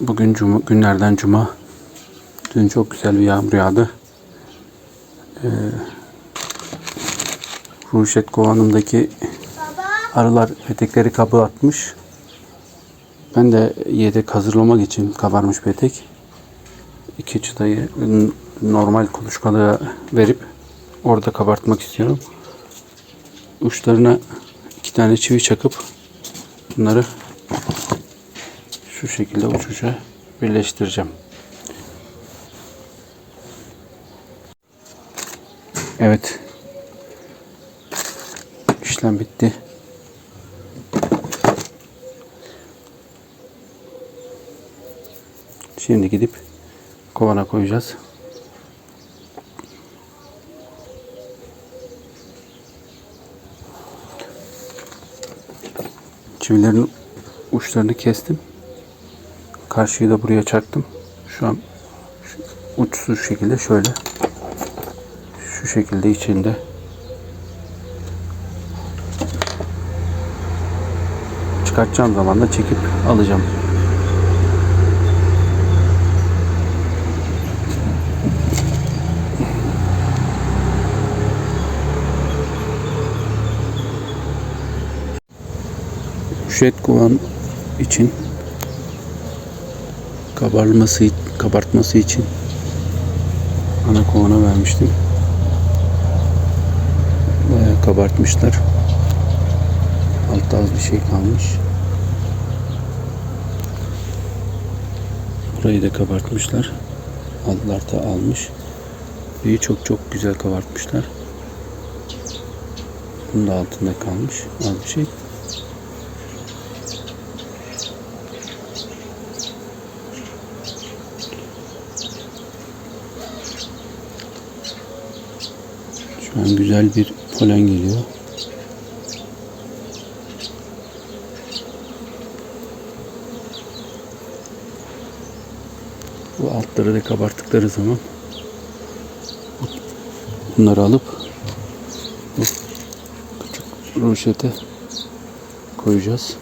Bugün cuma, günlerden cuma. Dün çok güzel bir yağmur yağdı. Ee, Ruşet kovanımdaki arılar petekleri kabı atmış. Ben de yedek hazırlamak için kabarmış petek. iki çıtayı normal kuluçkalığa verip orada kabartmak istiyorum. Uçlarına iki tane çivi çakıp bunları şu şekilde uç uca birleştireceğim. Evet. İşlem bitti. Şimdi gidip kovana koyacağız. Çivilerin uçlarını kestim. Karşıyı da buraya çaktım. Şu an uçsuz şekilde şöyle şu şekilde içinde çıkartacağım zaman da çekip alacağım. Jet kovan için kabarması kabartması için ana kovana vermiştim. Bayağı kabartmışlar. Altta az bir şey kalmış. Burayı da kabartmışlar. Altlar da almış. Burayı çok çok güzel kabartmışlar. Bunun da altında kalmış az bir şey. Şu an güzel bir polen geliyor. Bu altları da kabarttıkları zaman bunları alıp bu küçük roşete koyacağız.